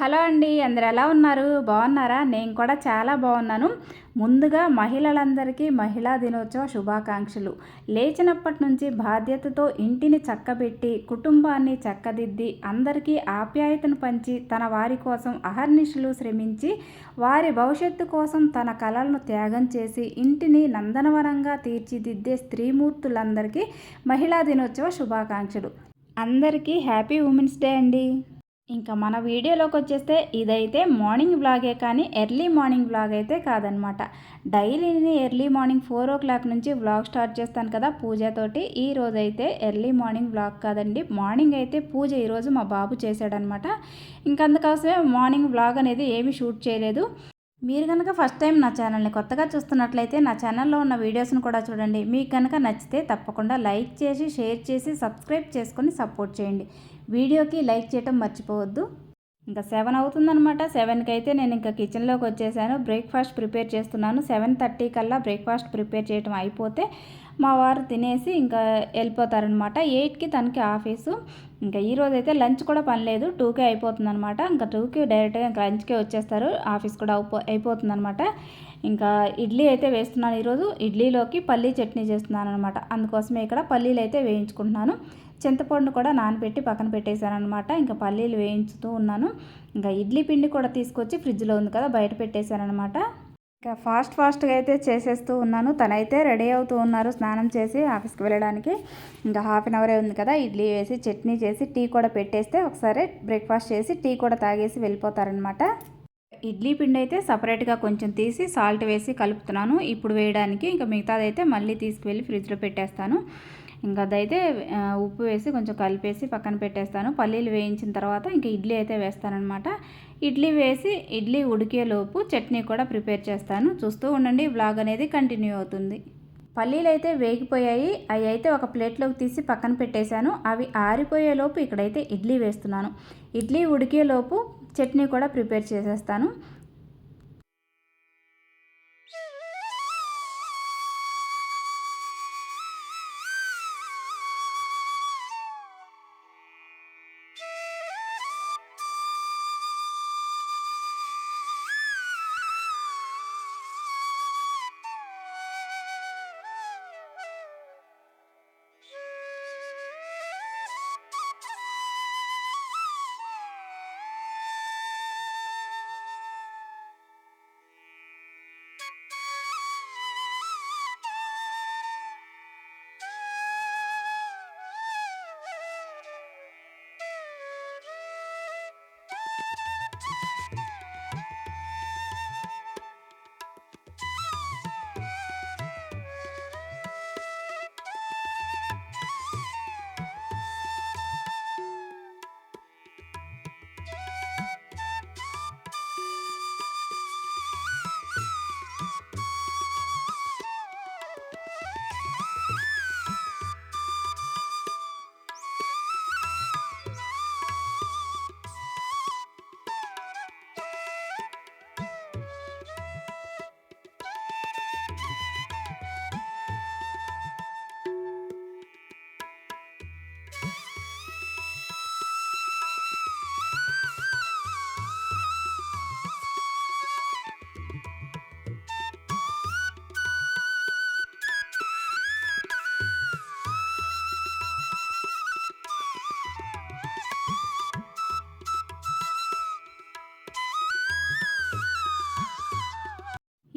Hello అండి అందరు ఎలా ఉన్నారు? బాగున్నారా? నేను కూడా చాలా బాగున్నాను. ముందుగా మహిళలందరికీ మహిళా దినోత్సవ శుభాకాంక్షలు. లేచినప్పటి నుంచి బాధ్యతతో ఇంటిని చక్కబెట్టి కుటుంబాన్ని చక్కదిద్ది అందరికీ ఆప్యాయతను పంచి తన వారి కోసం అహర్నిశలు శ్రమించి వారి భవిష్యత్తు కోసం తన కళలను త్యాగం చేసి ఇంటిని నందనవనంగా తీర్చిదిద్దే స్త్రీమూర్తులందరికీ మహిళా దినోత్సవ శుభాకాంక్షలు. అందరికీ హ్యాపీ ఉమెన్స్ డే అండి. ఇంకా మన వీడియోలోకి వచ్చేస్తే ఇదైతే మార్నింగ్ బ్లాగే కానీ ఎర్లీ మార్నింగ్ బ్లాగ్ అయితే కాదనమాట. డైలీని early morning four o'clock నుంచి బ్లాగ్ స్టార్ట్ చేస్తాను కదా పూజతోటి. ఈ రోజైతే అయితే ఎర్లీ మార్నింగ్ బ్లాగ్ కాదండి. మార్నింగ్ అయితే పూజ ఈరోజు మా బాబు చేశాడనమాట. ఇంకందుకోసమే మార్నింగ్ బ్లాగ్ అనేది ఏమీ షూట్ చేయలేదు. మీరు కనుక ఫస్ట్ టైం నా ఛానల్ని కొత్తగా చూస్తున్నట్లయితే నా ఛానల్లో ఉన్న వీడియోస్ని కూడా చూడండి. మీకు కనుక నచ్చితే తప్పకుండా లైక్ చేసి షేర్ చేసి సబ్స్క్రైబ్ చేసుకొని సపోర్ట్ చేయండి. వీడియోకి లైక్ చేయటం మర్చిపోవద్దు. ఇంకా సెవెన్ అవుతుందనమాట సెవెన్కి అయితే నేను ఇంకా కిచెన్లోకి వచ్చేసాను. బ్రేక్ఫాస్ట్ ప్రిపేర్ చేస్తున్నాను. సెవెన్ థర్టీ కల్లా బ్రేక్ఫాస్ట్ ప్రిపేర్ చేయటం అయిపోతే మా వారు తినేసి ఇంకా వెళ్ళిపోతారనమాట ఎయిట్కి తనకి ఆఫీసు. ఇంకా ఈరోజు అయితే లంచ్ కూడా పని లేదు. టూకే అయిపోతుంది అనమాట ఇంకా టూకి డైరెక్ట్గా ఇంకా లంచ్కే వచ్చేస్తారు. ఆఫీస్ కూడా అయిపోతుంది అనమాట ఇంకా ఇడ్లీ అయితే వేస్తున్నాను ఈరోజు. ఇడ్లీలోకి పల్లీ చట్నీ చేస్తున్నాను అనమాట అందుకోసమే ఇక్కడ పల్లీలు అయితే వేయించుకుంటున్నాను. చింతపండు కూడా నానబెట్టి పక్కన పెట్టేశాను అనమాట ఇంకా పల్లీలు వేయించుతూ ఉన్నాను. ఇంకా ఇడ్లీ పిండి కూడా తీసుకొచ్చి ఫ్రిడ్జ్లో ఉంది కదా బయట పెట్టేశాను అనమాట ఇంకా ఫాస్ట్ ఫాస్ట్గా అయితే చేసేస్తూ ఉన్నాను. తనైతే రెడీ అవుతూ ఉన్నారు స్నానం చేసి ఆఫీస్కి వెళ్ళడానికి. ఇంకా హాఫ్ అన్ అవరే ఉంది కదా ఇడ్లీ వేసి చట్నీ చేసి టీ కూడా పెట్టేస్తే ఒకసారి బ్రేక్ఫాస్ట్ చేసి టీ కూడా తాగేసి వెళ్ళిపోతారనమాట ఇడ్లీ పిండి అయితే సపరేట్గా కొంచెం తీసి సాల్ట్ వేసి కలుపుతున్నాను. ఇప్పుడు వేయడానికి ఇంకా మిగతాదైతే మళ్ళీ తీసుకువెళ్ళి ఫ్రిడ్జ్లో పెట్టేస్తాను. ఇంకా అదైతే ఉప్పు వేసి కొంచెం కలిపేసి పక్కన పెట్టేస్తాను. పల్లీలు వేయించిన తర్వాత ఇంకా ఇడ్లీ అయితే వేస్తానమాట ఇడ్లీ వేసి ఇడ్లీ ఉడికేలోపు చట్నీ కూడా ప్రిపేర్ చేస్తాను. చూస్తూ ఉండండి బ్లాగ్ అనేది కంటిన్యూ అవుతుంది. పల్లీలు అయితే వేగిపోయాయి. అవి అయితే ఒక ప్లేట్లోకి తీసి పక్కన పెట్టేశాను. అవి ఆరిపోయేలోపు ఇక్కడైతే ఇడ్లీ వేస్తున్నాను. ఇడ్లీ ఉడికేలోపు చట్నీ కూడా ప్రిపేర్ చేసేస్తాను.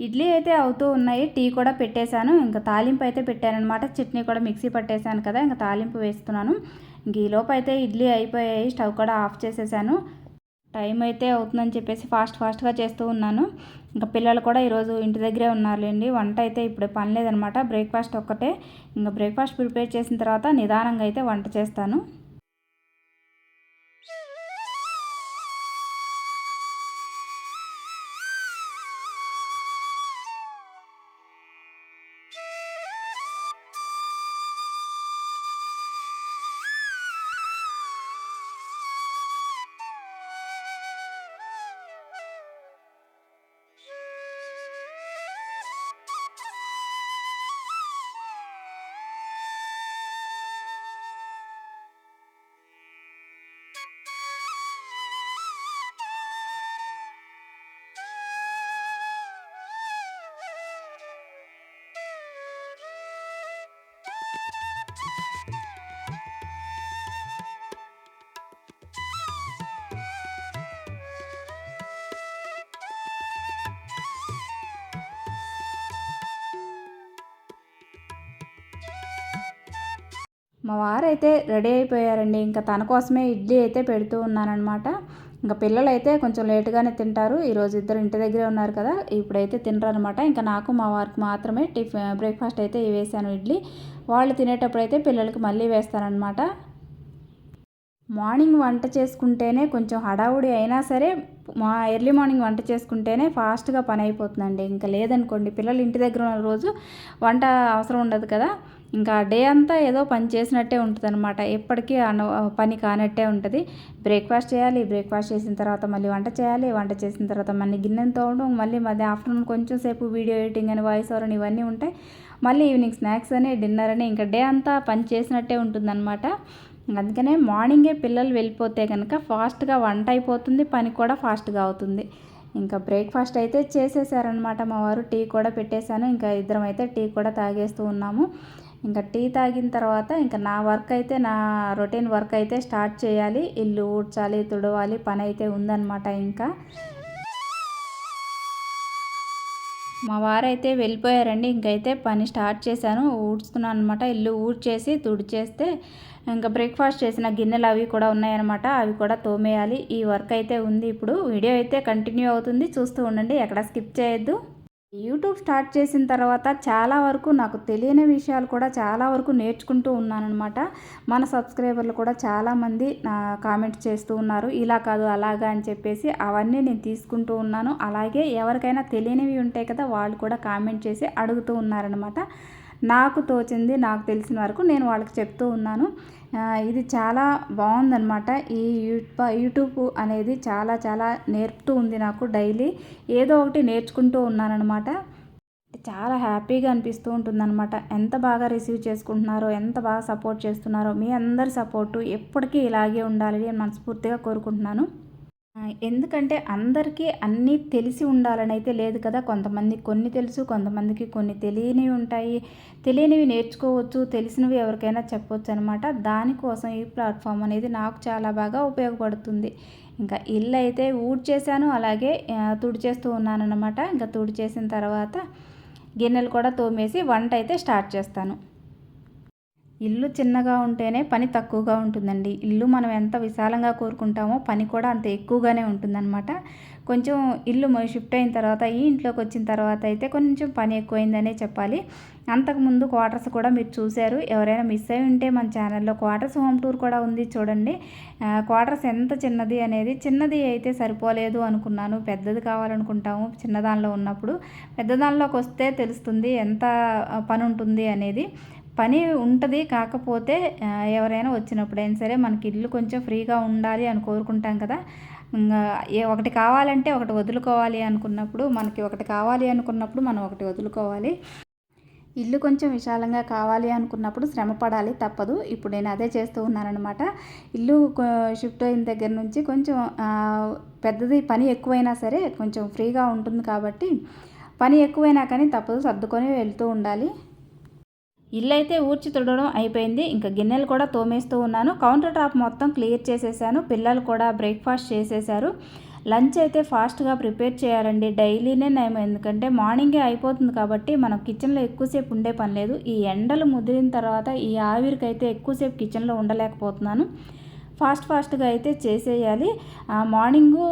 ఇడ్లీ అయితే అవుతూ ఉన్నాయి టీ కూడా పెట్టేశాను. ఇంకా తాలింపు అయితే పెట్టానమాట చట్నీ కూడా మిక్సీ పట్టేశాను కదా ఇంకా తాలింపు వేస్తున్నాను. ఇంక ఈలోపు అయితే ఇడ్లీ అయిపోయాయి స్టవ్ కూడా ఆఫ్ చేసేసాను. టైం అయితే అవుతుందని చెప్పేసి ఫాస్ట్ ఫాస్ట్గా చేస్తూ ఉన్నాను. ఇంకా పిల్లలు కూడా ఈరోజు ఇంటి దగ్గరే ఉన్నారులేండి. వంట అయితే ఇప్పుడు పని లేదనమాట బ్రేక్ఫాస్ట్ ఒక్కటే. ఇంకా బ్రేక్ఫాస్ట్ ప్రిపేర్ చేసిన తర్వాత నిదానంగా అయితే వంట చేస్తాను. మా వారైతే రెడీ అయిపోయారండి. ఇంకా తన కోసమే ఇడ్లీ అయితే పెడుతూ ఉన్నానమాట ఇంకా పిల్లలు అయితే కొంచెం లేటుగానే తింటారు. ఈరోజు ఇద్దరు ఇంటి దగ్గరే ఉన్నారు కదా ఇప్పుడైతే తినరనమాట ఇంకా నాకు మా వారికి మాత్రమే టిఫిన్ బ్రేక్ఫాస్ట్ అయితే వేసాను ఇడ్లీ. వాళ్ళు తినేటప్పుడు అయితే పిల్లలకి మళ్ళీ వేస్తారనమాట మార్నింగ్ వంట చేసుకుంటేనే కొంచెం హడావుడి అయినా సరే మా ఎర్లీ మార్నింగ్ వంట చేసుకుంటేనే ఫాస్ట్గా పని అయిపోతుందండి. ఇంకా లేదనుకోండి పిల్లలు ఇంటి దగ్గర ఉన్న రోజు వంట అవసరం ఉండదు కదా. ఇంకా డే అంతా ఏదో పని చేసినట్టే ఉంటుంది అనమాట ఎప్పటికీ అన్న పని కానట్టే ఉంటుంది. బ్రేక్ఫాస్ట్ చేయాలి బ్రేక్ఫాస్ట్ చేసిన తర్వాత మళ్ళీ వంట చేయాలి వంట చేసిన తర్వాత మళ్ళీ గిన్నెను తోవడం మళ్ళీ మధ్య ఆఫ్టర్నూన్ కొంచెం సేపు వీడియో ఎడిటింగ్ అని వాయిస్ ఓవర్ అని ఇవన్నీ ఉంటాయి మళ్ళీ ఈవినింగ్ స్నాక్స్ అని డిన్నర్ అని ఇంకా డే అంతా పని చేసినట్టే ఉంటుందన్నమాట. అందుకనే మార్నింగే పిల్లలు వెళ్ళిపోతే కనుక ఫాస్ట్గా వంట అయిపోతుంది పని కూడా ఫాస్ట్గా అవుతుంది. ఇంకా బ్రేక్ఫాస్ట్ అయితే చేసేసారనమాట మా వారు టీ కూడా పెట్టేశాను. ఇంకా ఇద్దరం అయితే టీ కూడా తాగేస్తూ ఉన్నాము. ఇంకా టీ తాగిన తర్వాత ఇంకా నా వర్క్ అయితే నా రొటీన్ వర్క్ అయితే స్టార్ట్ చేయాలి. ఇల్లు ఊడ్చాలి తుడవాలి పని అయితే ఉందన్నమాట ఇంకా. మా వారైతే వెళ్ళిపోయారండి. ఇంకైతే పని స్టార్ట్ చేశాను. ఊడ్చుతున్నాను అనమాట ఇల్లు ఊడ్చేసి తుడిచేస్తే ఇంకా బ్రేక్ఫాస్ట్ చేసిన గిన్నెలు అవి కూడా ఉన్నాయన్నమాట. అవి కూడా తోమేయాలి. ఈ వర్క్ అయితే ఉంది ఇప్పుడు. వీడియో అయితే కంటిన్యూ అవుతుంది. చూస్తూ ఉండండి. ఎక్కడ స్కిప్ చేయొద్దు. యూట్యూబ్ స్టార్ట్ చేసిన తర్వాత చాలా వరకు నాకు తెలియని విషయాలు కూడా చాలా వరకు నేర్చుకుంటూ ఉన్నానమాట మన సబ్స్క్రైబర్లు కూడా చాలామంది కామెంట్ చేస్తూ ఉన్నారు. ఇలా కాదు అలాగా అని చెప్పేసి అవన్నీ నేను తీసుకుంటూ ఉన్నాను. అలాగే ఎవరికైనా తెలియనివి ఉంటాయి కదా వాళ్ళు కూడా కామెంట్ చేసి అడుగుతూ ఉన్నారనమాట నాకు తోచింది నాకు తెలిసిన వరకు నేను వాళ్ళకి చెప్తూ ఉన్నాను. ఇది చాలా బాగుందనమాట ఈ యూట్యూబ్ అనేది చాలా చాలా నేర్పుతూ ఉంది నాకు డైలీ. ఏదో ఒకటి నేర్చుకుంటూ ఉన్నానమాట చాలా హ్యాపీగా అనిపిస్తూ ఉంటుందన్నమాట. ఎంత బాగా రిసీవ్ చేసుకుంటున్నారో ఎంత బాగా సపోర్ట్ చేస్తున్నారో మీ అందరి సపోర్టు ఎప్పటికీ ఇలాగే ఉండాలి అని మనస్ఫూర్తిగా కోరుకుంటున్నాను. ఎందుకంటే అందరికీ అన్నీ తెలిసి ఉండాలని అయితే లేదు కదా. కొంతమంది కొన్ని తెలుసు కొంతమందికి కొన్ని తెలియనివి ఉంటాయి. తెలియనివి నేర్చుకోవచ్చు తెలిసినవి ఎవరికైనా చెప్పవచ్చు అనమాట దానికోసం ఈ ప్లాట్ఫామ్ అనేది నాకు చాలా బాగా ఉపయోగపడుతుంది. ఇంకా ఇల్లు అయితే ఊడ్చేసాను అలాగే తుడిచేస్తూ ఉన్నాను అనమాట ఇంకా తుడిచేసిన తర్వాత గిన్నెలు కూడా తోమేసి వంట అయితే స్టార్ట్ చేస్తాను. ఇల్లు చిన్నగా ఉంటేనే పని తక్కువగా ఉంటుందండి. ఇల్లు మనం ఎంత విశాలంగా కోరుకుంటామో పని కూడా అంత ఎక్కువగానే ఉంటుందన్నమాట. కొంచెం ఇల్లు షిఫ్ట్ అయిన తర్వాత ఈ ఇంట్లోకి వచ్చిన తర్వాత అయితే కొంచెం పని ఎక్కువైందనే చెప్పాలి. అంతకుముందు క్వార్టర్స్ కూడా మీరు చూశారు. ఎవరైనా మిస్ అయి ఉంటే మన ఛానల్లో క్వార్టర్స్ హోమ్ టూర్ కూడా ఉంది చూడండి. క్వార్టర్స్ ఎంత చిన్నది అనేది చిన్నది అయితే సరిపోలేదు అనుకున్నాను. పెద్దది కావాలనుకుంటాము చిన్నదానిలో ఉన్నప్పుడు. పెద్దదానిలోకి వస్తే తెలుస్తుంది ఎంత పని ఉంటుంది అనేది. పని ఉంటుంది కాకపోతే ఎవరైనా వచ్చినప్పుడైనా సరే మనకి ఇల్లు కొంచెం ఫ్రీగా ఉండాలి అని కోరుకుంటాం కదా. ఒకటి కావాలంటే ఒకటి వదులుకోవాలి అనుకున్నప్పుడు మనకి ఒకటి కావాలి అనుకున్నప్పుడు మనం ఒకటి వదులుకోవాలి. ఇల్లు కొంచెం విశాలంగా కావాలి అనుకున్నప్పుడు శ్రమ పడాలి తప్పదు. ఇప్పుడు నేను అదే చేస్తూ ఉన్నానమాట ఇల్లు షిఫ్ట్ అయిన దగ్గర నుంచి కొంచెం పెద్దది పని ఎక్కువైనా సరే కొంచెం ఫ్రీగా ఉంటుంది కాబట్టి పని ఎక్కువైనా కానీ తప్పదు సర్దుకొని వెళ్తూ ఉండాలి. ఇల్లు అయితే ఊడ్చి తుడడం అయిపోయింది. ఇంకా గిన్నెలు కూడా తోమేస్తూ ఉన్నాను. కౌంటర్ టాప్ మొత్తం క్లియర్ చేసేసాను. పిల్లలు కూడా బ్రేక్ఫాస్ట్ చేసేసారు. లంచ్ అయితే ఫాస్ట్గా ప్రిపేర్ చేయాలండి. డైలీనే నేను ఎందుకంటే మార్నింగే అయిపోతుంది కాబట్టి మనం కిచెన్లో ఎక్కువసేపు ఉండే పని లేదు. ఈ ఎండలు ముదిరిన తర్వాత ఈ ఆవిరికైతే ఎక్కువసేపు కిచెన్లో ఉండలేకపోతున్నాను. ఫాస్ట్ ఫాస్ట్గా అయితే చేసేయాలి. మార్నింగు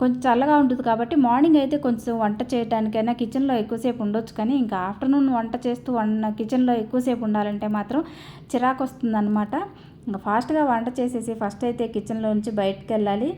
కొంచెం చల్లగా ఉంటుంది కాబట్టి మార్నింగ్ అయితే కొంచెం వంట చేయడానికైనా కిచెన్లో ఎక్కువసేపు ఉండొచ్చు కానీ ఇంకా ఆఫ్టర్నూన్ వంట చేస్తూ వంట కిచెన్లో ఎక్కువసేపు ఉండాలంటే మాత్రం చిరాకు వస్తుందన్నమాట ఇంకా ఫాస్ట్గా వంట చేసేసి ఫస్ట్ అయితే కిచెన్లో నుంచి బయటకు వెళ్ళాలి.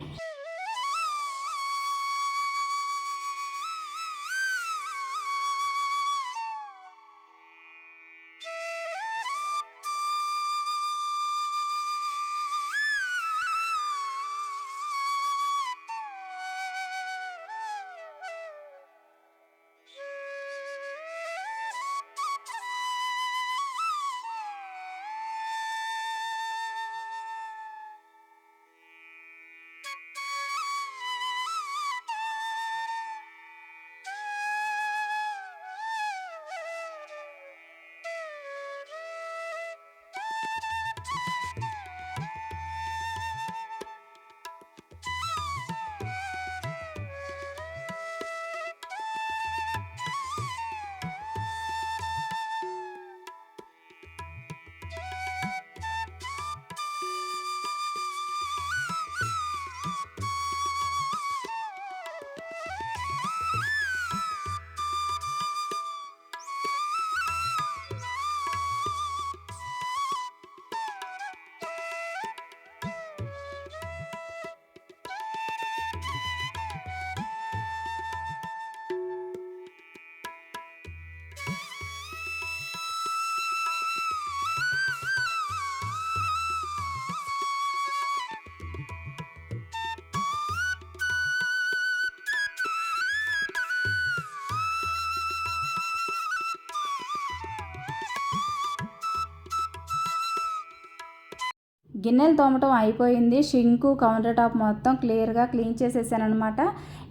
గిన్నెలు తోమటం అయిపోయింది. షింకు కౌంటర్ టాప్ మొత్తం క్లియర్గా క్లీన్ చేసేసాను అనమాట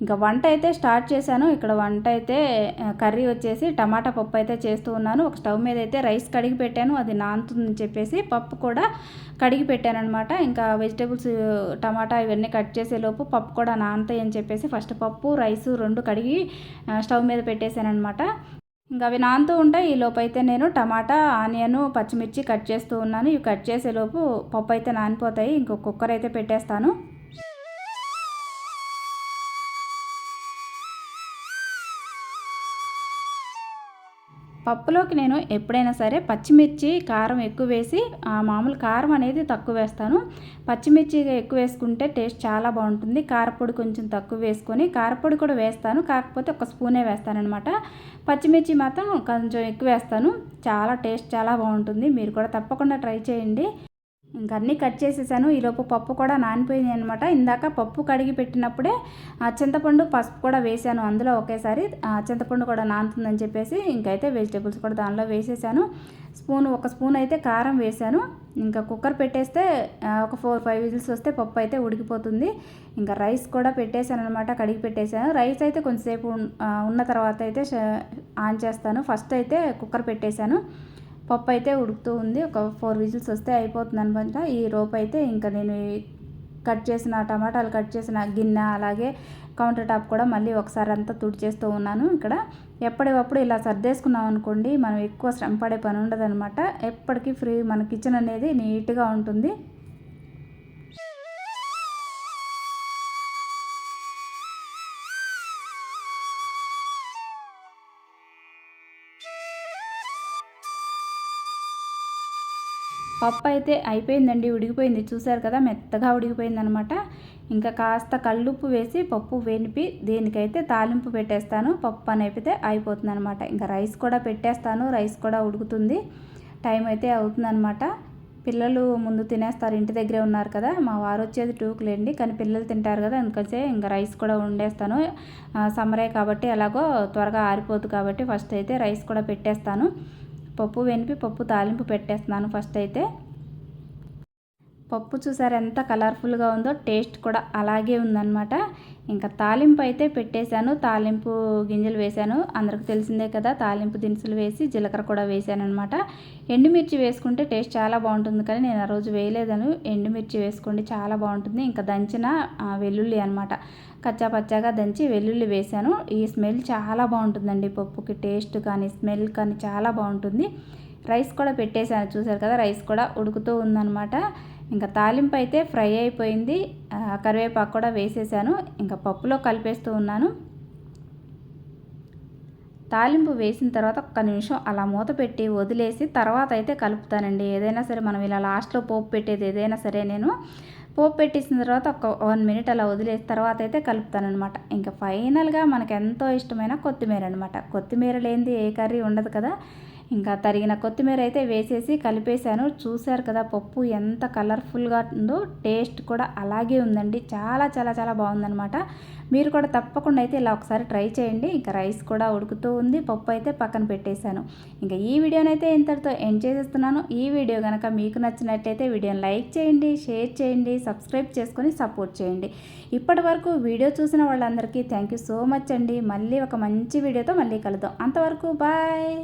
ఇంకా వంట అయితే స్టార్ట్ చేశాను. ఇక్కడ వంట అయితే కర్రీ వచ్చేసి టమాటా పప్పు అయితే చేస్తూ ఉన్నాను. ఒక స్టవ్ మీద అయితే రైస్ కడిగి పెట్టాను. అది నానుతుందని చెప్పేసి పప్పు కూడా కడిగి పెట్టాను అనమాట ఇంకా వెజిటేబుల్స్ టమాటా ఇవన్నీ కట్ చేసేలోపు పప్పు కూడా నానుతాయి అని చెప్పేసి ఫస్ట్ పప్పు రైస్ రెండు కడిగి స్టవ్ మీద పెట్టేశాను అనమాట ఇంకా అవి నానుతూ ఉంటాయి. ఈ లోపు అయితే నేను టమాటా ఆనియన్ పచ్చిమిర్చి కట్ చేస్తూ ఉన్నాను. ఇవి కట్ చేసేలోపు పప్పు అయితే నానిపోతాయి. ఇంకో కుక్కర్ అయితే పెట్టేస్తాను. పప్పులోకి నేను ఎప్పుడైనా సరే పచ్చిమిర్చి కారం ఎక్కువ వేసి మామూలు కారం అనేది తక్కువ వేస్తాను. పచ్చిమిర్చి ఎక్కువ వేసుకుంటే టేస్ట్ చాలా బాగుంటుంది. కారపొడి కొంచెం తక్కువ వేసుకొని కారపొడి కూడా వేస్తాను. కాకపోతే ఒక స్పూనే వేస్తానమాట పచ్చిమిర్చి మాత్రం కొంచెం ఎక్కువ వేస్తాను. చాలా టేస్ట్ చాలా బాగుంటుంది. మీరు కూడా తప్పకుండా ట్రై చేయండి. ఇంకా అన్నీ కట్ చేసేసాను. ఈలోపు పప్పు కూడా నానిపోయింది అనమాట ఇందాక పప్పు కడిగి పెట్టినప్పుడే చింతపండు పసుపు కూడా వేసాను. అందులో ఒకేసారి చింతపండు కూడా నానుతుందని చెప్పేసి ఇంకైతే వెజిటేబుల్స్ కూడా దానిలో వేసేసాను. స్పూన్ ఒక స్పూన్ అయితే కారం వేసాను. ఇంకా కుక్కర్ పెట్టేస్తే ఒక ఫోర్ ఫైవ్ విజిల్స్ వస్తే పప్పు అయితే ఉడికిపోతుంది. ఇంకా రైస్ కూడా పెట్టేశాను అనమాట కడిగి పెట్టేశాను. రైస్ అయితే కొంచెంసేపు ఉన్న తర్వాత అయితే ఆన్ చేస్తాను. ఫస్ట్ అయితే కుక్కర్ పెట్టేశాను. పప్పు అయితే ఉడుకుతూ ఉంది. ఒక ఫోర్ విజిల్స్ వస్తే అయిపోతుంది అనమాట ఈ రోప్ అయితే ఇంకా నేను కట్ చేసిన టమాటాలు కట్ చేసిన గిన్నె అలాగే కౌంటర్ టాప్ కూడా మళ్ళీ ఒకసారి అంతా తుడిచేస్తూ ఉన్నాను ఇక్కడ. ఎప్పటికప్పుడు ఇలా సర్దేసుకున్నాం అనుకోండి మనం ఎక్కువ శ్రమ పడే పని ఉండదనమాట. ఎప్పటికీ ఫ్రీ మన కిచెన్ అనేది నీట్గా ఉంటుంది. పప్పు అయితే అయిపోయిందండి ఉడికిపోయింది. చూసారు కదా మెత్తగా ఉడికిపోయిందనమాట. ఇంకా కాస్త కళ్ళుప్పు వేసి పప్పు వేనిపి దేనికైతే తాలింపు పెట్టేస్తాను పప్పు అని అయిపోతే అయిపోతుంది అనమాట ఇంకా రైస్ కూడా పెట్టేస్తాను రైస్ కూడా ఉడుకుతుంది. టైం అయితే అవుతుందనమాట. పిల్లలు ముందు తినేస్తారు ఇంటి దగ్గరే ఉన్నారు కదా. మా వారు వచ్చేది టూకులేండి కానీ పిల్లలు తింటారు కదా అందుకసే ఇంకా రైస్ కూడా వండేస్తాను. సమ్మరే కాబట్టి ఎలాగో త్వరగా ఆరిపోదు కాబట్టి ఫస్ట్ అయితే రైస్ కూడా పెట్టేస్తాను. పప్పు వెనిపి పప్పు తాలింపు పెట్టేస్తున్నాను ఫస్ట్ అయితే. పప్పు చూసారు ఎంత కలర్ఫుల్గా ఉందో టేస్ట్ కూడా అలాగే ఉందన్నమాట. ఇంకా తాలింపు అయితే పెట్టేశాను. తాలింపు గింజలు వేశాను. అందరికి తెలిసిందే కదా తాలింపు దినుసులు వేసి జీలకర్ర కూడా వేశాను అనమాట ఎండుమిర్చి వేసుకుంటే టేస్ట్ చాలా బాగుంటుంది కానీ నేను ఆ రోజు వేయలేదను. ఎండుమిర్చి వేసుకోండి చాలా బాగుంటుంది. ఇంకా దంచిన వెల్లుల్లి అనమాట కచ్చా పచ్చాగా దంచి వెల్లుల్లి వేశాను. ఈ స్మెల్ చాలా బాగుంటుందండి పప్పుకి. టేస్ట్ కానీ స్మెల్ కానీ చాలా బాగుంటుంది. రైస్ కూడా పెట్టేశాను. చూసారు కదా రైస్ కూడా ఉడుకుతూ ఉందనమాట ఇంకా తాలింపు అయితే ఫ్రై అయిపోయింది. కరివేపాకు కూడా వేసేసాను ఇంకా పప్పులో కలిపేస్తూ ఉన్నాను. తాలింపు వేసిన తర్వాత ఒక్క నిమిషం అలా మూత పెట్టి వదిలేసి తర్వాత అయితే కలుపుతానండి. ఏదైనా సరే మనం ఇలా లాస్ట్లో పోపు పెట్టేది ఏదైనా సరే నేను. పోపు పెట్టేసిన తర్వాత ఒక వన్ మినిట్ అలా వదిలేసిన తర్వాత అయితే కలుపుతానమాట ఇంకా ఫైనల్గా మనకు ఎంతో ఇష్టమైన కొత్తిమీర అనమాట కొత్తిమీర లేనిది ఏ కర్రీ ఉండదు కదా. ఇంకా తరిగిన కొత్తిమీర అయితే వేసేసి కలిపేశాను. చూశారు కదా పప్పు ఎంత కలర్ఫుల్గా ఉందో టేస్ట్ కూడా అలాగే ఉందండి. చాలా చాలా చాలా బాగుందనమాట మీరు కూడా తప్పకుండా అయితే ఇలా ఒకసారి ట్రై చేయండి. ఇంకా రైస్ కూడా ఉడుకుతూ ఉంది. పప్పు అయితే పక్కన పెట్టేశాను. ఇంకా ఈ వీడియోనైతే ఇంతటితో ఎండ్ చేసేస్తున్నాను. ఈ వీడియో కనుక మీకు నచ్చినట్టయితే వీడియోని లైక్ చేయండి షేర్ చేయండి సబ్స్క్రైబ్ చేసుకొని సపోర్ట్ చేయండి. ఇప్పటి వరకు వీడియో చూసిన వాళ్ళందరికీ థ్యాంక్ యూ సో మచ్ అండి. మళ్ళీ ఒక మంచి వీడియోతో మళ్ళీ కలుద్దాం. అంతవరకు బాయ్!